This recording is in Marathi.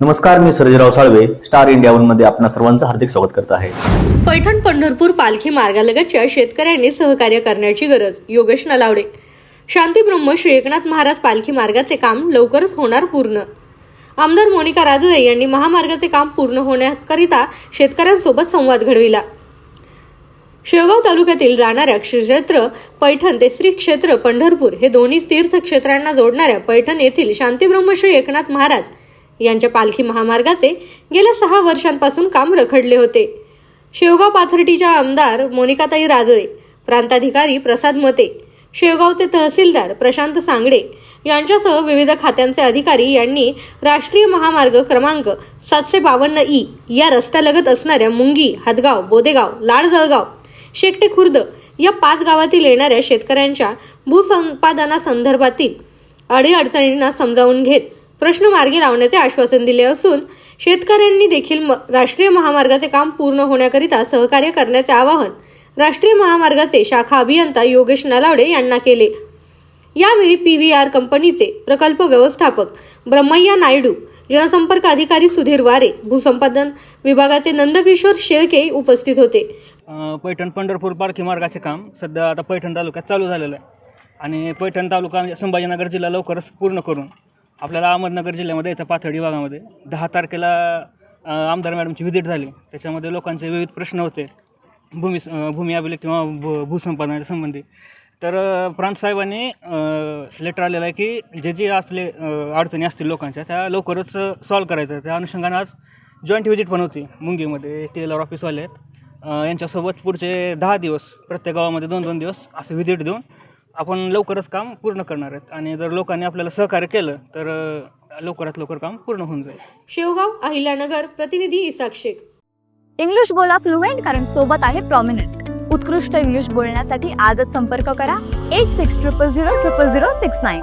नमस्कार मी सर्जराव साळवे स्टार इंडिया वनमध्ये आपणा सर्वांचं हार्दिक स्वागत करत आहे. पैठण पंढरपूर पालखी मार्गालगतच्या शेतकऱ्यांनी सहकार्य करण्याची गरज योगेश नलावडे. शांती ब्रह्म श्री एकनाथ महाराज पालखी मार्गाचे काम लवकरच होणार पूर्ण. आमदार मोनिका राजदे यांनी महामार्गाचे काम पूर्ण होण्याकरिता शेतकऱ्यांसोबत संवाद घडविला. शेवगाव तालुक्यातील राहणाऱ्या क्षेत्र पैठण ते श्री क्षेत्र पंढरपूर हे दोन्ही तीर्थक्षेत्रांना जोडणाऱ्या पैठण येथील शांतीब्रह्म श्री एकनाथ महाराज यांच्या पालखी महामार्गाचे गेल्या सहा वर्षांपासून काम रखडले होते. शेवगाव पाथर्टीच्या आमदार मोनिकाताई राजळे प्रांताधिकारी प्रसाद मते शेवगावचे तहसीलदार प्रशांत सांगडे यांच्यासह विविध खात्यांचे अधिकारी यांनी राष्ट्रीय महामार्ग क्रमांक सातशे बावन्न ई या रस्त्यालगत असणाऱ्या मुंगी हदगाव बोदेगाव लाडजळगाव शेकटे खुर्द या पाच गावातील येणाऱ्या शेतकऱ्यांच्या भूसंपादनासंदर्भातील अडीअडचणींना समजावून घेत प्रश्न मार्गी लावण्याचे आश्वासन दिले असून शेतकऱ्यांनी देखील म- राष्ट्रीय महामार्गाचे काम पूर्ण होण्याकरिता सहकार्य करण्याचे आवाहन राष्ट्रीय महामार्गाचे शाखा अभियंता योगेश नलावडे यांना केले. यावेळी पी व्ही आर कंपनीचे प्रकल्प व्यवस्थापक ब्रह्मय्या नायडू जनसंपर्क अधिकारी सुधीर वारे भूसंपादन विभागाचे नंदकिशोर शेळके उपस्थित होते. पैठण पंढरपूर पारखी मार्गाचे काम सध्या आता पैठण तालुक्यात चालू झालेलं आहे. आणि पैठण तालुका म्हणजे संभाजीनगर जिल्हा लवकरच पूर्ण करून आपल्याला अहमदनगर जिल्ह्यामध्ये इथं पाथर्डी भागामध्ये दहा तारखेला आमदार मॅडमची व्हिजिट झाली. त्याच्यामध्ये लोकांचे विविध प्रश्न होते. भूमी भूमी अभिलेख किंवा भू भूसंपादनाच्या संबंधी. तर अ, प्रांत साहेबांनी लेटर आलेलं आहे की जे जे आपले अडचणी असतील लोकांच्या त्या लवकरच सॉल्व करायचं त्या अनुषंगानं आज जॉईंट व्हिजिट पण होती. मुंगीमध्ये टी एल आर ऑफिसवाले आहेत यांच्यासोबत पुढचे दहा दिवस प्रत्येक गावामध्ये दोन दोन दिवस असं व्हिजिट देऊन आपण लवकरच काम पूर्ण करणार आहेत. आणि जर लोकांनी आपल्याला सहकार्य केलं तर अ, लवकरात लवकर काम पूर्ण होऊन जाईल. शेवगाव अहिल्यानगर प्रतिनिधी इसाक शेख. इंग्लिश बोला फ्लुएंट कारण सोबत आहे प्रॉमिनंट उत्कृष्ट इंग्लिश बोलण्यासाठी आजच संपर्क करा. Eight six triple zero triple zero six nine